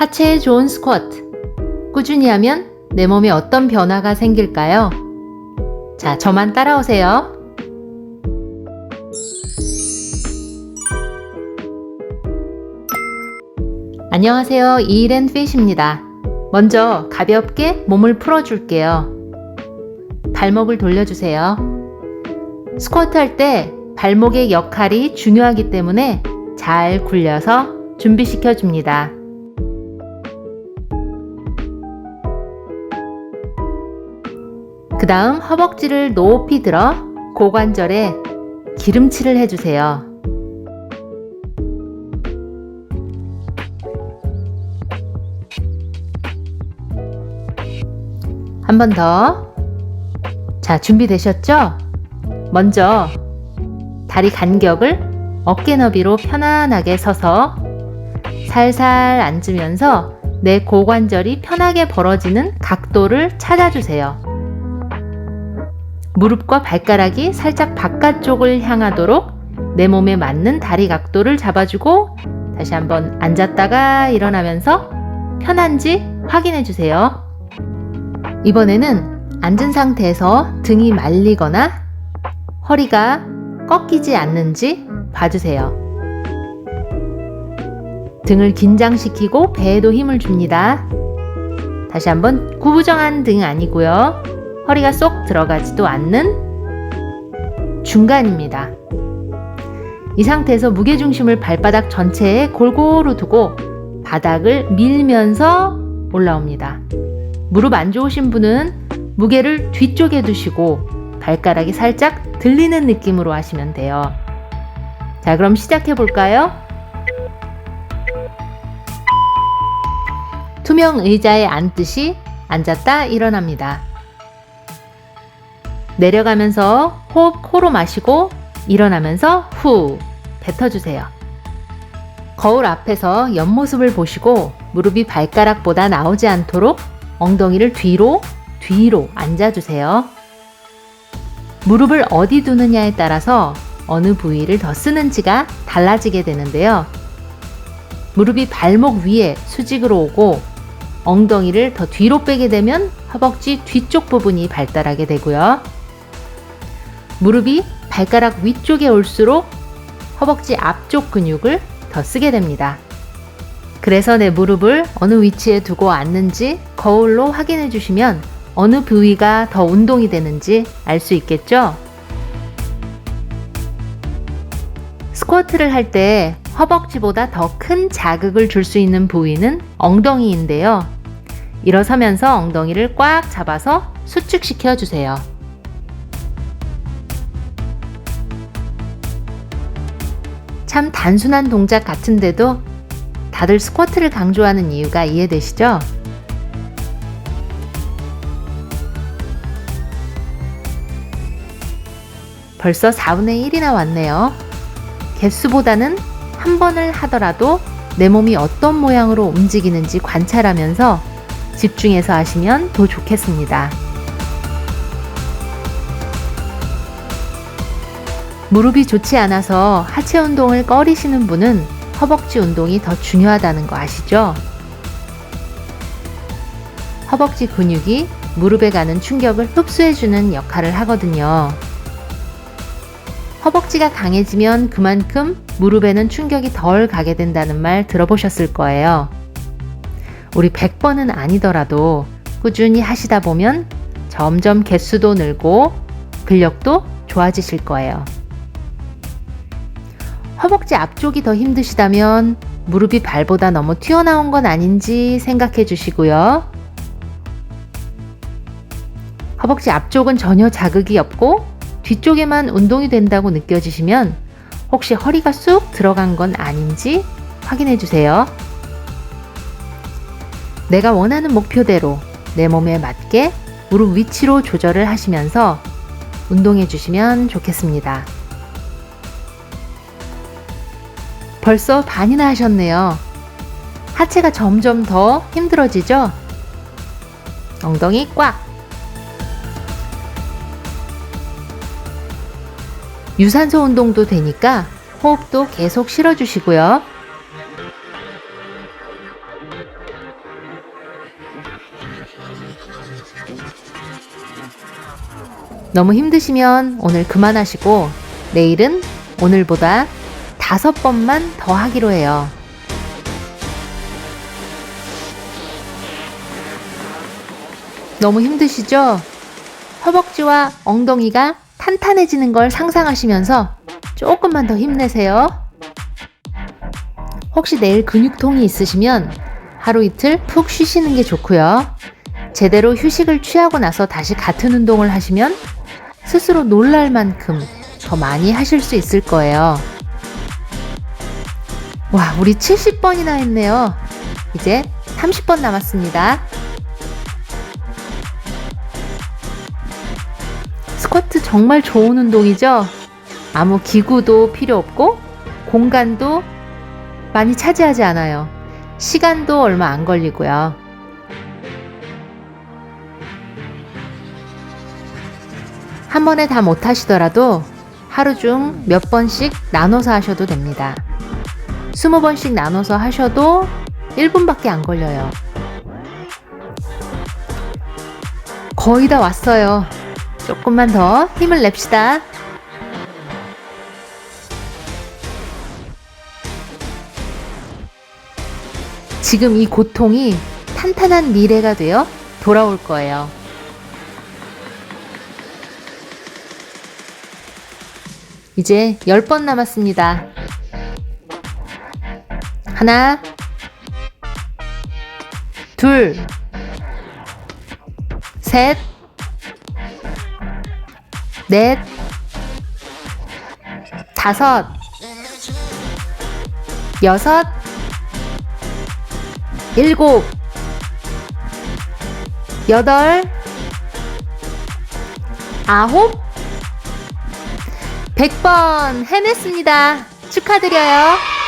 하체에 좋은 스쿼트. 꾸준히 하면 내 몸에 어떤 변화가 생길까요? 자, 저만 따라오세요. 안녕하세요. 이랜핏입니다. 먼저 가볍게 몸을 풀어줄게요. 발목을 돌려주세요. 스쿼트 할 때 발목의 역할이 중요하기 때문에 잘 굴려서 준비시켜 줍니다. 다음 허벅지를 높이 들어 고관절에 기름칠을 해주세요. 한 번 더. 자, 준비되셨죠? 먼저 다리 간격을 어깨 너비로 편안하게 서서 살살 앉으면서 내 고관절이 편하게 벌어지는 각도를 찾아주세요. 무릎과 발가락이 살짝 바깥쪽을 향하도록 내 몸에 맞는 다리 각도를 잡아주고 다시 한번 앉았다가 일어나면서 편한지 확인해 주세요. 이번에는 앉은 상태에서 등이 말리거나 허리가 꺾이지 않는지 봐주세요. 등을 긴장시키고 배에도 힘을 줍니다. 다시 한번 구부정한 등 아니고요. 허리가 쏙 들어가지도 않는 중간입니다. 이 상태에서 무게중심을 발바닥 전체에 골고루 두고 바닥을 밀면서 올라옵니다. 무릎 안 좋으신 분은 무게를 뒤쪽에 두시고 발가락이 살짝 들리는 느낌으로 하시면 돼요. 자, 그럼 시작해 볼까요? 투명 의자에 앉듯이 앉았다 일어납니다. 내려가면서 호흡 코로 마시고 일어나면서 후 뱉어주세요. 거울 앞에서 옆모습을 보시고 무릎이 발가락보다 나오지 않도록 엉덩이를 뒤로 뒤로 앉아주세요. 무릎을 어디 두느냐에 따라서 어느 부위를 더 쓰는지가 달라지게 되는데요. 무릎이 발목 위에 수직으로 오고 엉덩이를 더 뒤로 빼게 되면 허벅지 뒤쪽 부분이 발달하게 되고요. 무릎이 발가락 위쪽에 올수록 허벅지 앞쪽 근육을 더 쓰게 됩니다. 그래서 내 무릎을 어느 위치에 두고 앉는지 거울로 확인해 주시면 어느 부위가 더 운동이 되는지 알 수 있겠죠? 스쿼트를 할 때 허벅지보다 더 큰 자극을 줄 수 있는 부위는 엉덩이인데요. 일어서면서 엉덩이를 꽉 잡아서 수축시켜 주세요. 참 단순한 동작 같은데도 다들 스쿼트를 강조하는 이유가 이해되시죠? 벌써 4분의 1이나 왔네요. 개수보다는 한 번을 하더라도 내 몸이 어떤 모양으로 움직이는지 관찰하면서 집중해서 하시면 더 좋겠습니다. 무릎이 좋지 않아서 하체 운동을 꺼리시는 분은 허벅지 운동이 더 중요하다는 거 아시죠? 허벅지 근육이 무릎에 가는 충격을 흡수해주는 역할을 하거든요. 허벅지가 강해지면 그만큼 무릎에는 충격이 덜 가게 된다는 말 들어보셨을 거예요. 우리 100번은 아니더라도 꾸준히 하시다 보면 점점 개수도 늘고 근력도 좋아지실 거예요. 허벅지 앞쪽이 더 힘드시다면 무릎이 발보다 너무 튀어나온 건 아닌지 생각해 주시고요. 허벅지 앞쪽은 전혀 자극이 없고 뒤쪽에만 운동이 된다고 느껴지시면 혹시 허리가 쑥 들어간 건 아닌지 확인해 주세요. 내가 원하는 목표대로 내 몸에 맞게 무릎 위치로 조절을 하시면서 운동해 주시면 좋겠습니다. 벌써 반이나 하셨네요. 하체가 점점 더 힘들어지죠? 엉덩이 꽉! 유산소 운동도 되니까 호흡도 계속 실어주시고요. 너무 힘드시면 오늘 그만하시고 내일은 오늘보다 다섯 번만 더 하기로 해요. 너무 힘드시죠? 허벅지와 엉덩이가 탄탄해지는 걸 상상하시면서 조금만 더 힘내세요. 혹시 내일 근육통이 있으시면 하루 이틀 푹 쉬시는 게 좋고요. 제대로 휴식을 취하고 나서 다시 같은 운동을 하시면 스스로 놀랄 만큼 더 많이 하실 수 있을 거예요. 와, 우리 70번이나 했네요. 이제 30번 남았습니다. 스쿼트 정말 좋은 운동이죠? 아무 기구도 필요 없고 공간도 많이 차지하지 않아요. 시간도 얼마 안 걸리고요. 한 번에 다 못 하시더라도 하루 중 몇 번씩 나눠서 하셔도 됩니다. 20번씩 나눠서 하셔도 1분밖에 안 걸려요. 거의 다 왔어요. 조금만 더 힘을 냅시다. 지금 이 고통이 탄탄한 미래가 되어 돌아올 거예요. 이제 10번 남았습니다. 하나, 둘, 셋, 넷, 다섯, 여섯, 일곱, 여덟, 아홉, 백번 해냈습니다. 축하드려요.